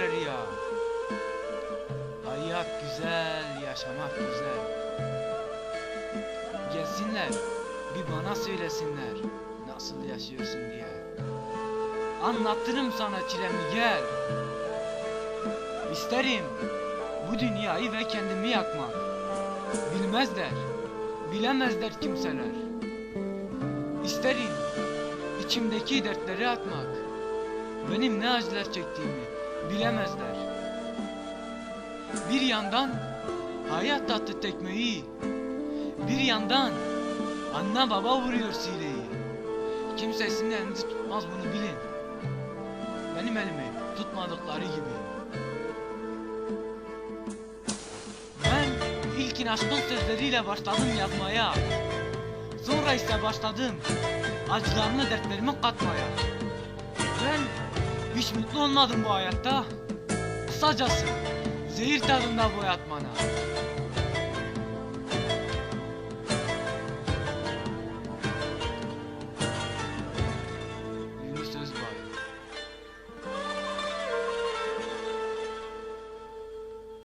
derler ya. Hayat güzel, yaşamak güzel. Gelsinler, bir bana söylesinler nasıl yaşıyorsun diye. Anlatırım sana çilemi gel. İsterim bu dünyayı ve kendimi yakmak. Bilmezler, bilemezler kimseler. İsterim içimdeki dertleri atmak. Benim ne acılar çektiğimi bilemezler. Bir yandan hayat tatlı tekmeyi, bir yandan anne baba vuruyor sileyi. Kimse sizin elinizi tutmaz bunu bilin. Benim elimi tutmadıkları gibi. Ben ilkin aşkın sözleriyle başladım yazmaya. Sonra ise başladım acılarımı dertlerimi katmaya. Ben hiç mutlu olmadım bu hayatta. Kısacası zehir tadında bu hayat bana.